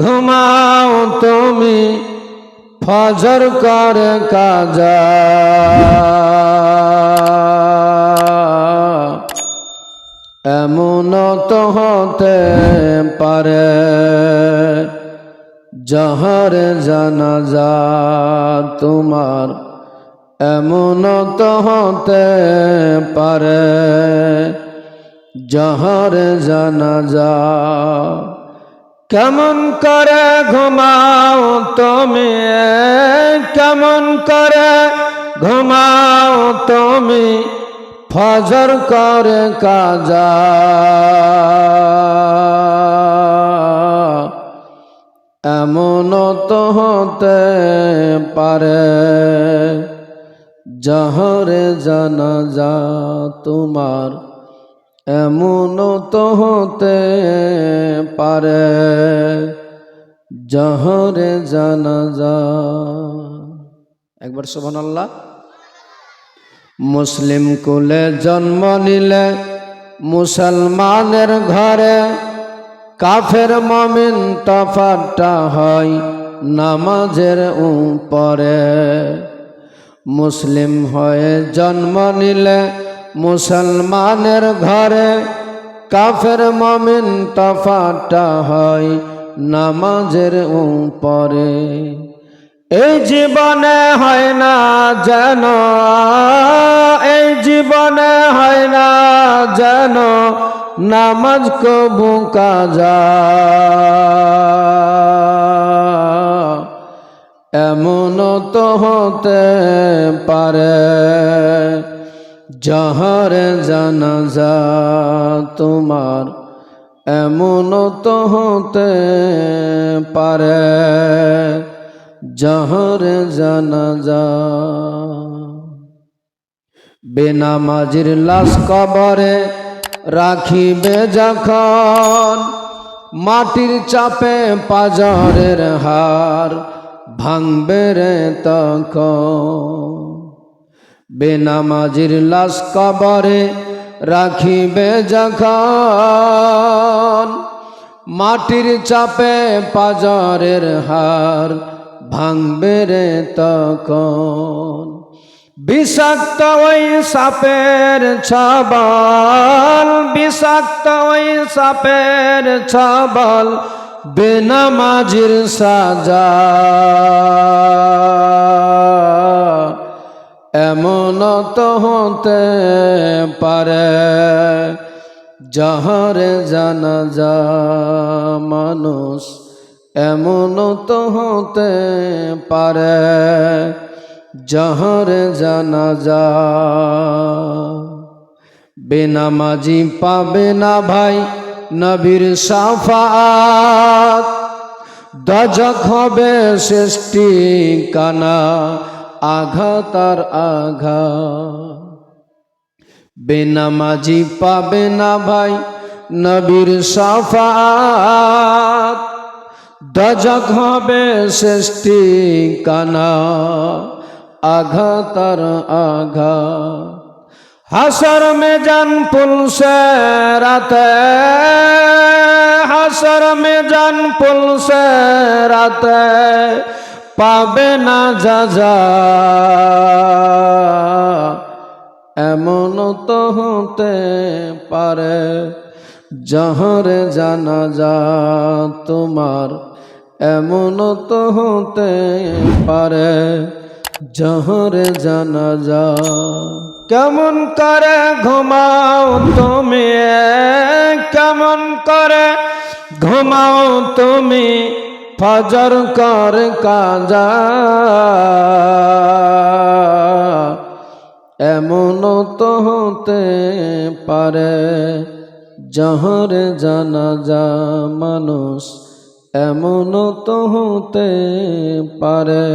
ঘুমাও তুমি ফজর করে কাজা। এমন তো হতে পারে যাহার জানাজা তোমার এমন তো হতে পারে যাহার জানাজা কেমন করে ঘুমাও তুমি? কেমন করে ঘুমাও তুমি? ফজর করে কাজা। এমন তো হতে পারে যাহরে জানা যা তোমার এমন তো হতে পারে, যাহরে জানা যা। একবার শোভন আল্লাহ মুসলিম কুলে জন্ম নিলে মুসলমানের ঘরে কাফের মমিন তফাটা হয় নামাজের উপরে। মুসলিম হয়ে জন্ম নিলে মুসলমানের ঘরে কাফের মমিন তফাটা হয় নামাজের উপরে। এই জীবনে হয় না যেন, এই জীবনে হয় না যেন নামাজ কবু কাজা। এমন তো হতে পারে যাহার জানাজা তোমার এমন তো হতে পারে, যাহার জানাজা বেনামাজির লাশ কবরে রাখিবে যখন, মাটির চাপে পাজরের হার ভাঙবে রে তখন। বেনামাজির লাশ কবরে রাখিবে যখন। মাটির চাপে পাজরের হার ভাঙবে রে তখন। বিষাক্ত ওই সাপের ছাবাল, বিষাক্ত ওই সাপের ছবল, বেনামাজির সাজা। এমন তো হতে পারে। যাহারে জানা যা মানুষ এমন তো হতে পারে। যাহার জানা যা বেনামাজি পাবে না ভাই নবীর সাফাত। দজক হবে সৃষ্টি কানা আঘাতার আঘা বেনামাজি পাবে না ভাই নবীর সাফাত। দজক হবে সৃষ্টি কানা। আঘাতার আঘা হাসর মে জান পুলসে রাতে। হাসর মে জান পুলসে রাতে। পাবে না যা যা। এমন তো হতে পারে, যাহরে জানা যা তোমার। এমন তো হতে পারে, যাহরে জানা যা। কেমন করে ঘুমাও তুমি, কেমন করে ঘুমাও তুমি ফজর কর কাজা। এমন তো হতে পারে যাহর জানা যা মানুষ। এমন তো হতে পারে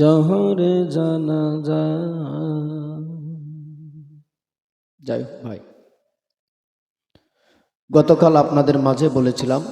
যাহর জানা যা যাই হোক ভাই, গতকাল আপনাদের মাঝে বলেছিলাম